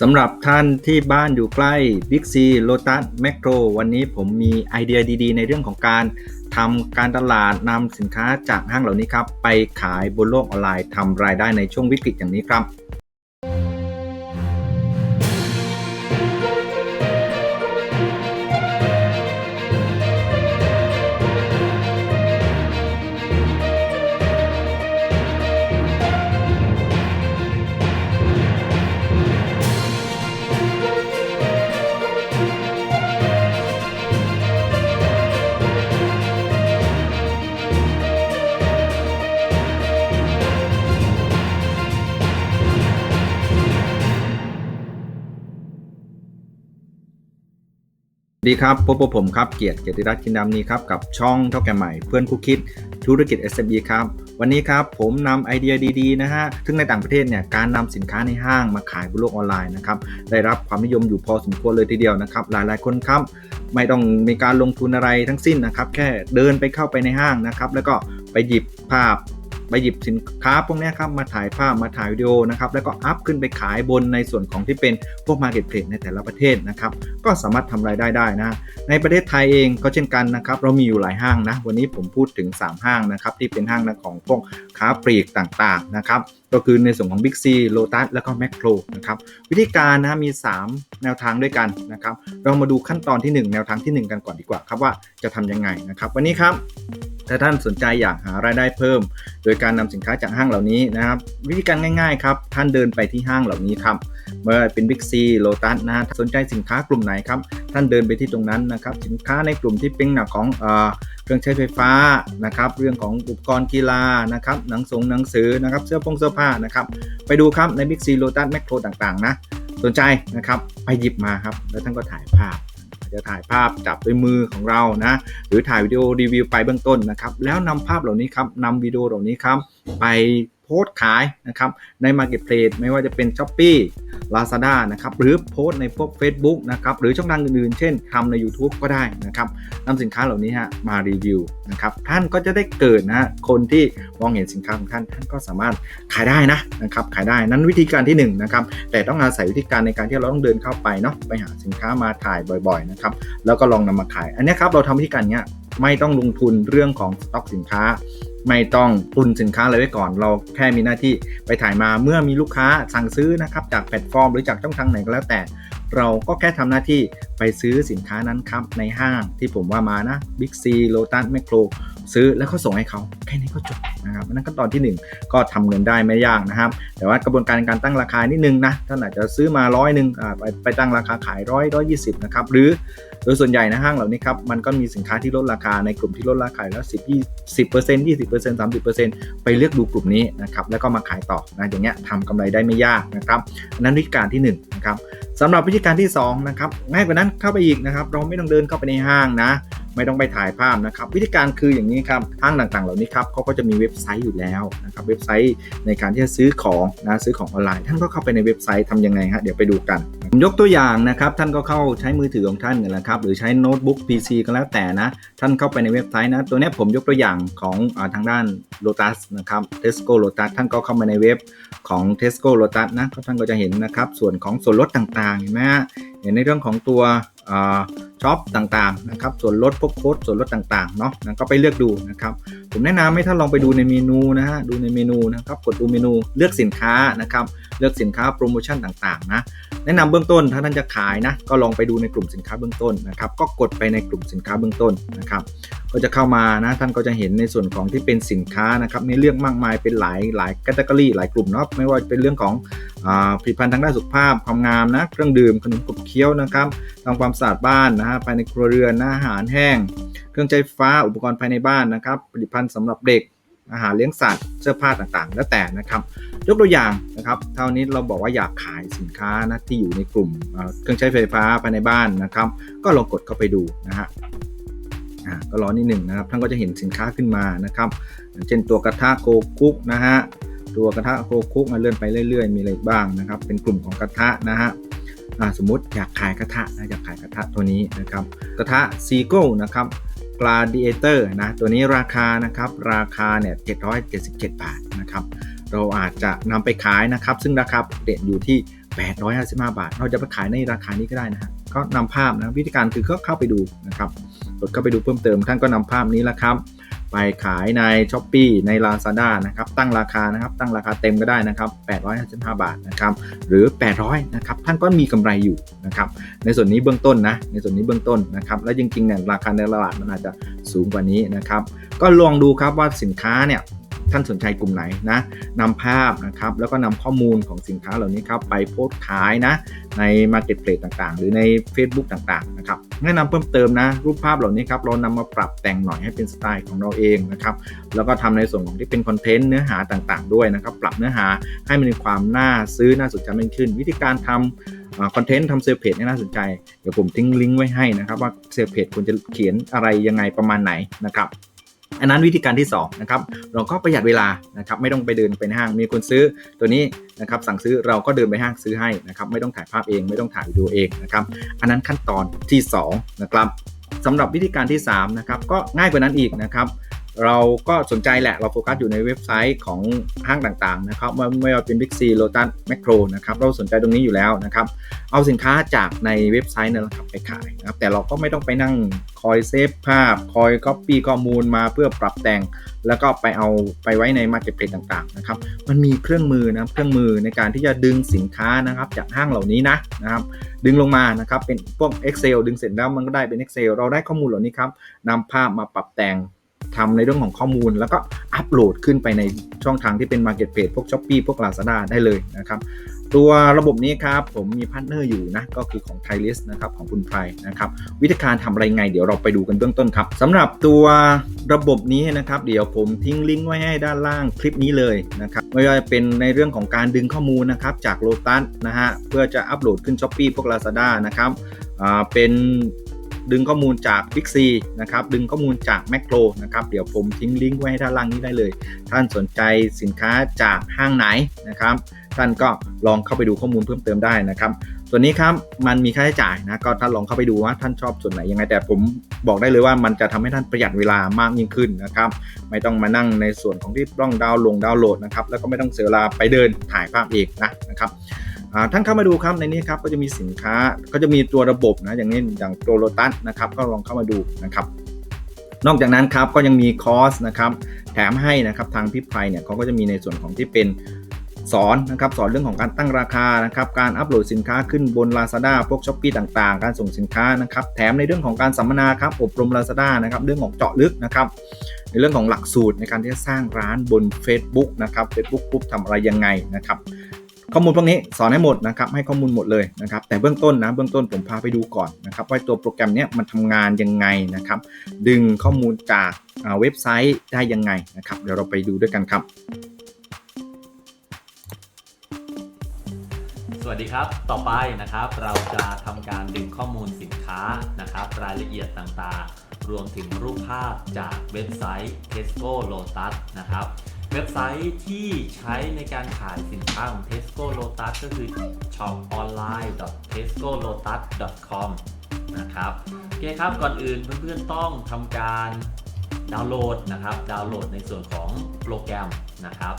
สำหรับท่านที่บ้านอยู่ใกล้ Big C Lotus Macro วันนี้ผมมีไอเดียดีๆ ในเรื่องของการทำการตลาดนำสินค้าจากห้างเหล่านี้ครับ ไปขายบนโลกออนไลน์ทำรายได้ในช่วงวิกฤตอย่างนี้ครับ ดีครับพบกับผมครับเกียรติเกียรติรัตน์ชินดำนี้ครับกับช่องเท่าแก่ใหม่เพื่อนคู่คิดธุรกิจ SME ครับวันนี้ครับผมนำไอเดียดีๆนะฮะซึ่งในต่างประเทศเนี่ยการนำสินค้าในห้างมาขายบนโลกออนไลน์นะครับได้รับความนิยมอยู่พอสมควรเลยทีเดียวนะครับหลายๆคนครับไม่ต้องมีการลงทุนอะไรทั้งสิ้นนะครับแค่เดินไปเข้าไปในห้างนะครับแล้วก็ไปหยิบภาพ ไปหยิบสินค้าพวกนี้ครับมาถ่ายภาพมาถ่ายวิดีโอนะครับแล้วก็อัพขึ้นไปขายบนในส่วนของที่เป็นพวก Marketplace ในแต่ละประเทศนะครับก็สามารถทำรายได้ได้นะในประเทศไทยเองก็เช่นกันนะครับเรามีอยู่หลายห้างนะวันนี้ผมพูดถึง 3 ห้างนะครับที่เป็นห้างนะของพวกค้าปลีกต่างๆนะครับก็คือในส่วนของ Big C Lotus แล้วก็ Macro นะครับวิธีการนะมี 3 แนวทางด้วยกันนะครับเรามาดูขั้นตอนที่ 1 แนวทางที่ 1 กันก่อนดีกว่าครับว่าจะทำยังไงนะครับวันนี้ครับ ถ้าท่านสนใจอยากหารายได้เพิ่ม โดยการนำสินค้าจากห้างเหล่านี้นะครับวิธีการง่ายๆครับท่านเดินไปที่ห้างเหล่านี้ครับเมื่อเป็น Big C Lotus นะสนใจสินค้ากลุ่มไหนครับท่านเดินไปที่ตรงนั้นนะครับสินค้าในกลุ่มที่เป็นหนักของเอเครื่องใช้ไฟฟ้านะครับเรื่องของอุปกรณ์กีฬานะครับหนังสงหนังสือนะครับเสื้อผงเสื้อผ้านะครับไปดูครับใน Big C Lotus Macro ต่างๆนะสนใจนะครับไปหยิบมาครับแล้วท่านก็ถ่ายภาพ จะถ่ายภาพจับด้วยมือของเรานะ หรือถ่ายวิดีโอรีวิวไปเบื้องต้นนะครับ แล้วนำภาพเหล่านี้ครับนำวิดีโอเหล่านี้ครับไป โพสต์ขายนะครับใน Marketplace ไม่ว่าจะเป็น s h อ p e e Lazada นะครับหรือโพสต์ในพวก Facebook นะครับหรือช่องทางอื่นๆ เช่นทำใน YouTube ก็ได้นะครับนำสินค้าเหล่านี้ฮะมารีวิวนะครับท่านก็จะได้เกิดนะคนที่มองเห็นสินค้าของท่านท่านก็สามารถขายได้นะนะครับขายได้นั้นวิธีการที่1นงนะครับแต่ต้องอาศัยวิธีการในการที่เราต้องเดินเข้าไปเนาะไปหาสินค้ามาถ่ายบ่อยๆนะครับแล้วก็ลองนำมาขาย อันนี้ครับเราทำวิธีการเนี้ยไม่ต้องลงทุนเรื่องของสต็อกสินค้า ไม่ต้องตุนสินค้าอะไรไว้ก่อน เราแค่มีหน้าที่ไปถ่ายมาเมื่อมีลูกค้าสั่งซื้อนะครับจากแพลตฟอร์มหรือจากช่องทางไหนก็แล้วแต่ เราก็แค่ทำหน้าที่ไปซื้อสินค้านั้นครับในห้างที่ผมว่ามานะ Big C Lotus Macro ซื้อแล้วก็ส่งให้เขาแค่นี้ก็จบนะครับนั่นขั้นตอนที่ 1 ก็ทำเงินได้ไม่ยากนะครับ แต่ว่ากระบวนการการตั้งราคานิดนึงนะท่านอาจจะซื้อมาร้อยหนึ่งไปไปตั้งราคาขายร้อยร้อยยี่สิบนะครับหรือ โดยส่วนใหญ่นะห้างเหล่านี้ครับมันก็มีสินค้าที่ลดราคาในกลุ่มที่ลดราคาแล้วสิบยี่สิบเปอร์เซ็นต์ยี่สิบเปอร์เซ็นต์สามสิบเปอร์เซ็นต์ไปเลือกดูกลุ่มนี้นะครับแล้วก็มาขายต่อนะอย่างเงี้ยทำกำไรได้ไม่ยากนะครับนั้นวิธีการที่1นงนะครับสำหรับวิธีการที่2นะครับง่ายกว่านั้นเข้าไปอีกนะครับเราไม่ต้องเดินเข้าไปในห้างนะไม่ต้องไปถ่ายภาพนะครับวิธีการคืออย่างนี้ครับห้างต่างๆ เหล่านี้ครับเขาก็จะมีเว็บไซต์อยู่แล้วนะครับเว็บไซต์ในการที่จะซื้อของนะซื้อของออนไลน์ ท่านก็เข้าไปในเว็บไซต์ทำยังไงฮะเดี๋ยวไปดูกัน ยกตัวอย่างนะครับท่านก็เข้าใช้มือถือของท่านนี่แหละครับหรือใช้โน้ตบุ๊ก PC ก็แล้วแต่นะ ท่านเข้าไปในเว็บไซต์นะ ตัวนี้ผมยกตัวอย่างของอทางด้าน Lotus นะครับ Tesco Lotus ท่านก็เข้ามาในเว็บของ Tesco Lotus นะท่านก็จะเห็นนะครับ ส่วนของส่วนลดต่างๆเห็นไหมฮะ ห็นในเรื่องของตัวช็อปต่างๆนะครับส่วนลดพวกโค้ดส่วนลดต่างๆเนาะนะก็ไปเลือกดูนะครับผมแนะนำให้ท่านลองไปดูในเมนูนะฮะดูในเมนูนะครับกดดูเมนูเลือกสินค้านะครับเลือกสินค้าโปรโมชั่นต่างๆนะแนะนำเบื้องต้นถ้าท่านจะขายนะก็ลองไปดูในกลุ่มสินค้าเบื้องต้นนะครับก็กดไปในกลุ่มสินค้าเบื้องต้นนะครับ ก็จะเข้ามานะท่านก็จะเห็นในส่วนของที่เป็นสินค้านะครับในเรื่องมากมายเป็นหลายหลายแคตตากรีหลายกลุ่มเนาะไม่ว่าเป็นเรื่องของผลิตภัณฑ์ทางด้านสุขภาพความงามนะเครื่องดื่มขนมขบเคี้ยวนะครับทำความสะอาดบ้านนะฮะภายในครัวเรือนนะอาหารแห้ง เครื่องใช้ไฟฟ้าอุปกรณ์ภายในบ้านนะครับผลิตภัณฑ์สำหรับเด็กอาหารเลี้ยงสัตว์เสื้อผ้าต่างๆ แล้วแต่นะครับ ยกตัวอย่างนะครับเท่านี้เราบอกว่าอยากขายสินค้านะที่อยู่ในกลุ่มเครื่องใช้ไฟฟ้าภายในบ้านนะครับ ก็ลองกดเข้าไปดูนะฮะ ก็รอนิดหนึ่งนะครับท่านก็จะเห็นสินค้าขึ้นมานะครับเช่นตัวกระทะโกกุ๊กนะฮะตัวกระทะโกกุ๊กมาเลื่อนไปเรื่อย ๆ มีอะไรบ้างนะครับ เป็นกลุ่มของกระทะนะฮะสมมติอยากขายกระทะนะอยากขายกระทะตัวนี้นะครับกระทะซีโก้นะครับ Gladiator นะตัวนี้ราคานะครับราคาเนี่ย777 บาทนะครับเราอาจจะนำไปขายนะครับ ซึ่งราคาเด่นอยู่ที่ 855 บาท เราจะไปขายในราคานี้ก็ได้นะฮะก็นำภาพนะวิธีการคือก็เข้าไปดูนะครับ กดเข้าไปดูเพิ่มเติมท่านก็นำภาพนี้ละครับ ไปขายใน s h อป e e ใน Lazada นะครับตั้งราคานะครับตั้งราคาเต็มก็ได้นะครับ855 บาทนะครับหรือ 800นะครับท่านก็มีกำไรอยู่นะครับในส่วนนี้เบื้องต้นนะในส่วนนี้เบื้องต้นนะครับแล้วจริงๆเนี่ยราคาในตลาดมันอาจจะสูงกว่านี้นะครับก็ลองดูครับว่าสินค้าเนี่ย ท่านสนใจกลุ่มไหนนะนำภาพนะครับแล้วก็นำข้อมูลของสินค้าเหล่านี้ครับไปโพสต์ขายนะใน Marketplace ต่างๆ หรือใน Facebook ต่างๆนะครับแนะนำเพิ่มเติมนะรูปภาพเหล่านี้ครับเรานำมาปรับแต่งหน่อยให้เป็นสไตล์ของเราเองนะครับแล้วก็ทำในส่วนของที่เป็นคอนเทนต์เนื้อหาต่างๆ ด้วยนะครับปรับเนื้อหาให้มันมีความน่าซื้อน่าสนใจมากขึ้น วิธีการทำคอนเทนต์ทำเซลเพจให้น่าสนใจ เดี๋ยวผมทิ้งลิงก์ไว้ให้นะครับว่าเซลเพจควรจะเขียนอะไรยังไงประมาณไหนนะครับ อันนั้นวิธีการที่2นะครับเราก็ประหยัดเวลานะครับไม่ต้องไปเดินไปห้างมีคนซื้อตัวนี้นะครับสั่งซื้อเราก็เดินไปห้างซื้อให้นะครับไม่ต้องถ่ายภาพเองไม่ต้องถ่ายวิดีโอเองนะครับอันนั้นขั้นตอนที่2นะครับสำหรับวิธีการที่3นะครับก็ง่ายกว่านั้นอีกนะครับ เราก็สนใจแหละ เราโฟกัสอยู่ในเว็บไซต์ของห้างต่างๆนะครับไม่ไม่ว่าเป็น Big C Lotus Macro นะครับ เราสนใจตรงนี้อยู่แล้วนะครับ เอาสินค้าจากในเว็บไซต์นั่นแหละครับไปขายนะครับ แต่เราก็ไม่ต้องไปนั่งคอยเซฟภาพ คอยก๊อปปี้ข้อมูลมาเพื่อปรับแต่ง แล้วก็ไปเอาไปไว้ใน Marketplace ต่างๆนะครับ มันมีเครื่องมือนะเครื่องมือในการที่จะดึงสินค้านะครับจากห้างเหล่านี้นะนะครับ ดึงลงมานะครับเป็นพวก Excel ดึงเสร็จแล้วมันก็ได้เป็น Excel เราได้ข้อมูลเหล่านี้ครับนำภาพมาปรับแต่ง ทำในเรื่องของข้อมูล แล้วก็อัปโหลดขึ้นไปในช่องทางที่เป็น Marketplace พวก Shopee พวก Lazada ได้เลยนะครับ ตัวระบบนี้ครับ ผมมีพาร์ทเนอร์อยู่นะ ก็คือของ t h a i l i s t นะครับของคุณไพรนะครับ วิธีการทำอะไรไง เดี๋ยวเราไปดูกันเบื้องต้นครับสำหรับตัวระบบนี้นะครับ เดี๋ยวผมทิ้งลิงก์ไว้ให้ด้านล่างคลิปนี้เลยนะครับไม่ว่าจะเป็นในเรื่องของการดึงข้อมูลนะครับจาก Lotus นะฮะเพื่อจะอัปโหลดขึ้น Shopee พวก Lazada นะครับอ่าเป็น ดึงข้อมูลจาก Big C นะครับ ดึงข้อมูลจาก Macro นะครับ เดี๋ยวผมทิ้งลิงก์ไว้ให้ด้านล่างนี้ได้เลย ท่านสนใจสินค้าจากห้างไหนนะครับ ท่านก็ลองเข้าไปดูข้อมูลเพิ่มเติมได้นะครับ ส่วนนี้ครับ มันมีค่าใช้จ่ายนะ ก็ท่านลองเข้าไปดูว่าท่านชอบส่วนไหนยังไง แต่ผมบอกได้เลยว่ามันจะทำให้ท่านประหยัดเวลามากยิ่งขึ้นนะครับ ไม่ต้องมานั่งในส่วนของที่ต้องดาวน์ลงดาวน์โหลดนะครับ แล้วก็ไม่ต้องเสียเวลาไปเดินถ่ายภาพเองนะนะครับ ท่านเข้ามาดูครับในนี้ครับก็จะมีสินค้าก็จะมีตัวระบบนะอย่างนี้อย่างตัวโลตัสนะครับก็ลองเข้ามาดูนะครับ นอกจากนั้นครับก็ยังมีคอร์สนะครับแถมให้นะครับทางพี่ไพรเนี่ยเขาก็จะมีในส่วนของที่เป็นสอนนะครับสอนเรื่องของการตั้งราคานะครับการอัปโหลดสินค้าขึ้นบน Lazada พวก s h อ p e e ต่างๆ การส่งสินค้านะครับแถมในเรื่องของการสัมมนาครับอบรม Lazada นะครับเรื่องของเจาะลึกนะครับในเรื่องของหลักสูตรในการที่จะสร้างร้านบน Facebook นะครับ Facebook ปุ๊บทำอะไรยังไงนะครับ ข้อมูลพวกนี้สอนให้หมดนะครับให้ข้อมูลหมดเลยนะครับแต่เบื้องต้นนะเบื้องต้นผมพาไปดูก่อนนะครับว่าตัวโปรแกรมนี้มันทำงานยังไงนะครับดึงข้อมูลจากเว็บไซต์ได้ยังไงนะครับเดี๋ยวเราไปดูด้วยกันครับ สวัสดีครับต่อไปนะครับเราจะทำการดึงข้อมูลสินค้านะครับรายละเอียดต่างๆ รวมถึงรูปภาพจากเว็บไซต์ Tesco Lotus นะครับ เว็บไซต์ที่ใช้ในการขายสินค้าของ Tesco Lotus ก็คือ shoponline.tescolotus.com นะครับ โอเคครับ ก่อนอื่นเพื่อนๆต้องทำการดาวน์โหลดนะครับ ดาวน์โหลดในส่วนของโปรแกรมนะครับ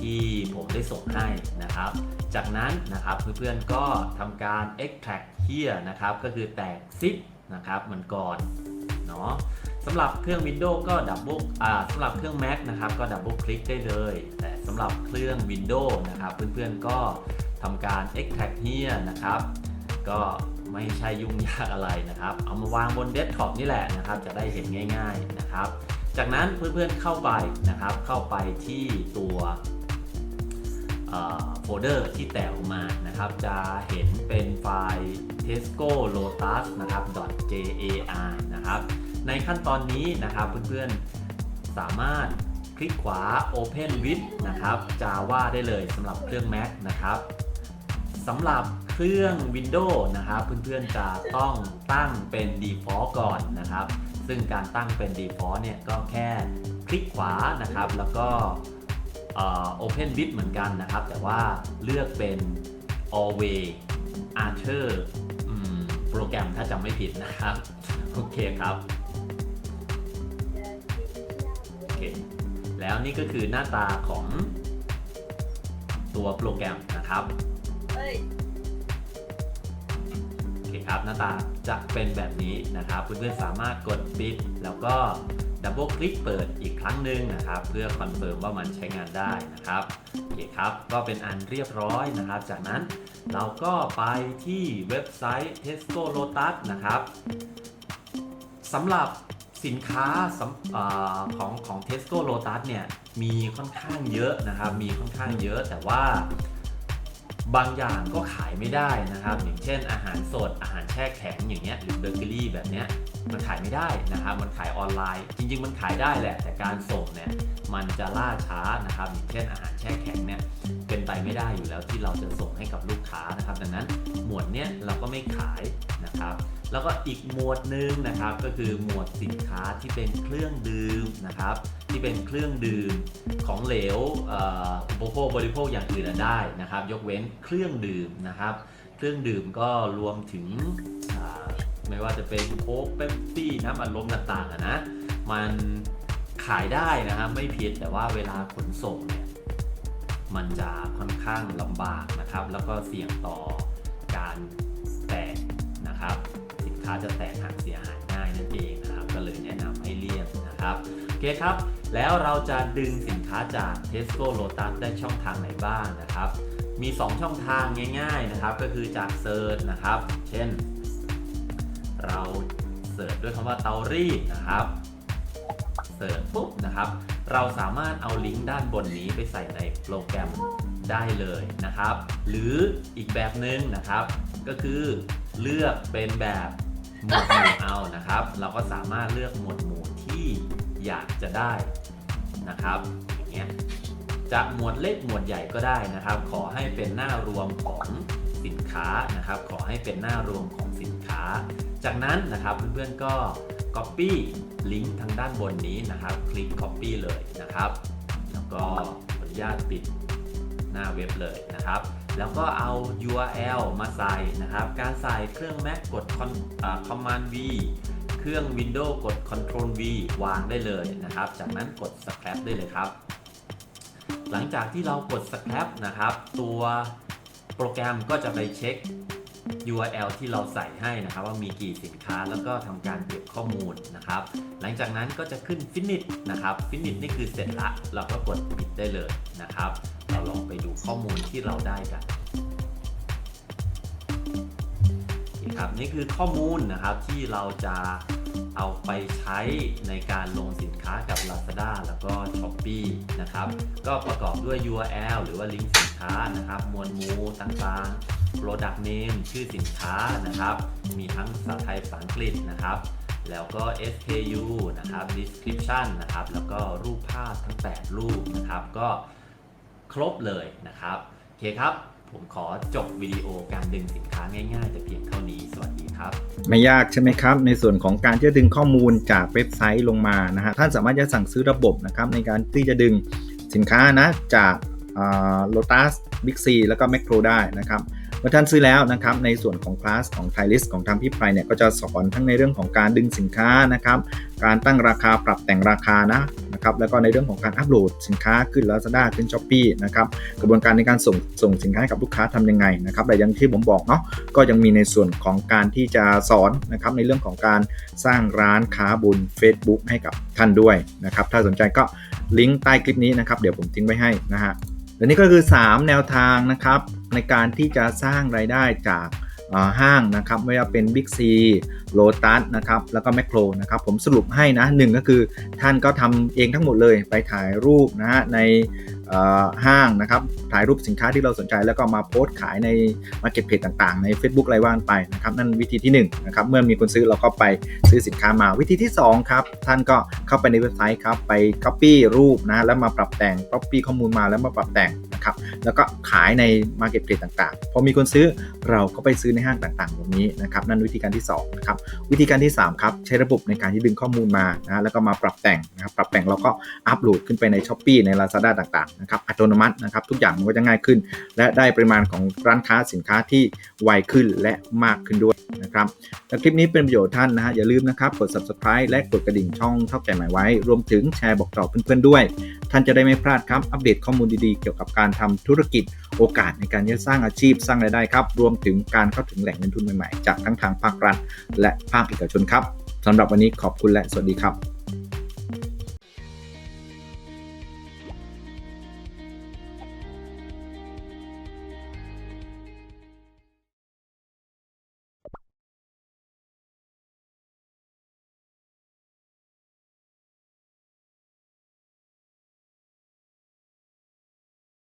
ที่ผมได้ส่งให้นะครับ จากนั้นนะครับเพื่อนๆก็ทำการ extract here นะครับ ก็คือแตก zip นะครับเหมือนก่อนเนาะ สำหรับเครื่อง Windows ก็ดับเบิลสำหรับเครื่อง Mac นะครับก็ดับเบิลคลิกได้เลย แต่สำหรับเครื่อง Windows นะครับเพื่อนๆก็ทำการ extract here นะครับ ก็ไม่ใช่ยุ่งยากอะไรนะครับ เอามาวางบนเดสก์ท็อปนี่แหละนะครับ จะได้เห็นง่ายๆนะครับ จากนั้นเพื่อนๆเข้าไปนะครับ เข้าไปที่ตัวโฟลเดอร์ที่แตกออกมานะครับ จะเห็นเป็นไฟล์ tesco lotus นะครับ .jar นะครับ ในขั้นตอนนี้นะครับเพื่อนๆ สามารถคลิกขวา open with นะครับ java ได้เลยสำหรับเครื่อง mac นะครับสำหรับเครื่อง Windows นะครับ เพื่อนๆจะต้องตั้งเป็น default ก่อนนะครับ ซึ่งการตั้งเป็น default เนี่ยก็แค่คลิกขวานะครับ แล้วก็ open with เหมือนกันนะครับ แต่ว่าเลือกเป็น always archer โปรแกรมถ้าจำไม่ผิดนะครับ โอเคครับ โอเคแล้วนี่ก็คือหน้าตาของตัวโปรแกรมนะครับเอ้ยครับหน้าตาจะเป็นแบบนี้นะครับ เพื่อนๆสามารถกดปิด แล้วก็ดับเบิลคลิกเปิดอีกครั้งหนึ่งนะครับ เพื่อคอนเฟิร์มว่ามันใช้งานได้นะครับโอเคครับ ก็เป็นอันเรียบร้อยนะครับ จากนั้นเราก็ไปที่เว็บไซต์ Tesco Lotus นะครับสำหรับ สินค้าสอของของ Tesco Lotus เนี่ยมีค่อนข้างเยอะนะครับ มีค่อนข้างเยอะแต่ว่าบางอย่างก็ขายไม่ได้นะครับ อย่างเช่นอาหารสดอาหารแช่แข็งอย่างเงี้ยหรือเบเกอรี่แบบเนี้ย มันขายไม่ได้นะครับมันขายออนไลน์ จริง ๆ มันขายได้แหละ แต่การส่งเนี่ยมันจะล่าช้านะครับอย่างเช่นอาหารแช่แข็งเนี่ยเป็นไปไม่ได้อยู่แล้วที่เราจะส่งให้กับลูกค้านะครับดังนั้นหมวดเนี้ยเราก็ไม่ขายนะครับแล้วก็อีกหมวดหนึ่งนะครับก็คือหมวดสินค้าที่เป็นเครื่องดื่มนะครับที่เป็นเครื่องดื่มของเหลวอุปโภคบริโภคอย่างอื่นได้นะครับ ยกเว้นเครื่องดื่มนะครับ เครื่องดื่มก็รวมถึง ไม่ว่าจะเป็นโค้กเป๊ปซี่น้ำอัดลมต่างๆอะนะ มันขายได้นะครับไม่ผิดแต่ว่าเวลาขนส่งเนี่ยมันจะค่อนข้างลำบากนะครับ แล้วก็เสี่ยงต่อการแตกนะครับ สินค้าจะแตกหักเสียหายง่ายนั่นเองนะครับก็เลยแนะนำให้เลี่ยงนะครับโอเคครับ แล้วเราจะดึงสินค้าจาก Tesco Lotus ได้ช่องทางไหนบ้างนะครับ มี 2 ช่องทางง่าย ๆนะครับ ก็คือจากเซิร์ชนะครับ เช่น เราเสิร์ชด้วยคำว่าเตารีดนะครับเสิร์ชปุ๊บนะครับ เราสามารถเอาลิงก์ด้านบนนี้ไปใส่ในโปรแกรมได้เลยนะครับ หรืออีกแบบหนึ่งนะครับ ก็คือเลือกเป็นแบบหมวดหมู่เอานะครับ เราก็สามารถเลือกหมวดหมู่ที่อยากจะได้นะครับอย่างเงี้ยจะหมวดเล็กหมวดใหญ่ก็ได้นะครับ ขอให้เป็นหน้ารวมของสินค้านะครับ ขอให้เป็นหน้ารวมของ จากนั้นนะครับเพื่อนๆก็ Copy ลิงก์ทางด้านบนนี้นะครับ คลิก Copy เลยนะครับ แล้วก็ขออนุญาตปิดหน้าเว็บเลยนะครับ แล้วก็เอา URL มาใส่นะครับ การใส่เครื่อง Mac กด Command V เครื่อง Windows กด Control V วางได้เลยนะครับ จากนั้นกด Scrap ได้เลยครับ หลังจากที่เรากด Scrap นะครับ ตัวโปรแกรมก็จะไปเช็ค URL ที่เราใส่ให้นะครับ ว่ามีกี่สินค้าแล้วก็ทำการเก็บข้อมูลนะครับ หลังจากนั้นก็จะขึ้น Finish นะครับ Finish นี่คือเสร็จละเราก็กดปิดได้เลยนะครับ เราลองไปดูข้อมูลที่เราได้กันคครับนี่คือข้อมูลนะครับที่เราจะเอาไปใช้ในการลงสินค้ากับ Lazada แล้วก็ Shopee นะครับ ก็ประกอบด้วย URL หรือว่าลิงก์สินค้านะครับ มวลหมู่ต่างๆ Product Name ชื่อสินค้านะครับ มีทั้งภาษาไทยภาษาอังกฤษนะครับ แล้วก็ SKU นะครับ Description นะครับ แล้วก็รูปภาพทั้ง 8 รูปนะครับ ก็ครบเลยนะครับ โอเคครับ ผมขอจบวิดีโอการดึงสินค้าง่ายๆ แต่เพียงเท่านี้ สวัสดีครับ ไม่ยากใช่ไหมครับ ในส่วนของการที่จะดึงข้อมูลจากเว็บไซต์ลงมานะฮะ ท่านสามารถจะสั่งซื้อระบบนะครับในการที่จะดึงสินค้านะจากโลตัสบิ๊กซีแล้วก็แมคโครได้นะครับ มื่อท่านซื้อแล้วนะครับในส่วนของคลาสของไทลิสของทางพี่ไพรเนี่ยก็จะสอนทั้งในเรื่องของการดึงสินค้านะครับการตั้งราคาปรับแต่งราคานะนะครับแล้วก็ในเรื่องของการอัปโหลดสินค้าขึ้น Lazada ขึ้น s h อ p e e นะครับกระบวนการในการส่งส่งสินค้าให้กับลูกค้าทำยังไงนะครับแต่ยังที่ผมบอกเนาะก็ยังมีในส่วนของการที่จะสอนนะครับในเรื่องของการสร้างร้านค้าบน Facebook ให้กับท่านด้วยนะครับถ้าสนใจก็ลิงก์ใต้คลิปนี้นะครับเดี๋ยวผมทิ้งไว้ให้นะฮะและนี่ก็คือ 3 แนวทางนะครับ ในการที่จะสร้างรายได้จากห้างนะครับไม่ว่าเป็น Big C Lotus นะครับแล้วก็ m ม c โครนะครับผมสรุปให้นะหนึ่งก็คือท่านก็ทำเองทั้งหมดเลยไปถ่ายรูปนะฮะในห้างนะครับถ่ายรูปสินค้าที่เราสนใจแล้วก็มาโพสต์ขายใน Market Place ต่างๆ ใน Facebook ไรว่านไปนะครับนั่นวิธีที่1นะครับเมื่อมีคนซื้อเราก็ไปซื้อสินค้ามาวิธีที่2ครับท่านก็เข้าไปในเว็บไซต์ครับไป Copy รูปนะแล้วมาปรับแต่ง Copy ข้อมูลมาแล้วมาปรับแต่งนะครับแล้วก็ขายใน Market Place ต่างๆ พอมีคนซื้อเราก็ไปซื้อในห้างต่างๆแบบนี้นะครับนั่นวิธีการที่2นะครับวิธีการที่3ครับใช้ระบบในการที่ดึงข้อมูลมานะแล้วก็มาปรับแต่งนะครับปรับแต่งเราก็อัปโหลดขึ้นไปใน s h อ p e e ใน Lazada ต่างนะครับอัตโนมัตินะครับทุกอย่างมันก็จะง่ายขึ้น และได้ปริมาณของร้านค้าสินค้าที่ไวขึ้นและมากขึ้นด้วยนะครับถ้าคลิปนี้เป็นประโยชน์ท่านนะฮะอย่าลืมนะครับกด subscribe และกดกระดิ่งช่องเท่าแก่ใหม่ไว้ รวมถึงแชร์บอกต่อเพื่อนๆด้วย ท่านจะได้ไม่พลาดครับอัปเดตข้อมูลดีๆ เกี่ยวกับการทำธุรกิจโอกาสในการที่จะสร้างอาชีพสร้างรายได้ครับรวมถึงการเข้าถึงแหล่งเงินทุนใหม่ๆ จากทั้งทางภาครัฐและภาคเอกชนครับสำหรับวันนี้ขอบคุณและสวัสดีครับ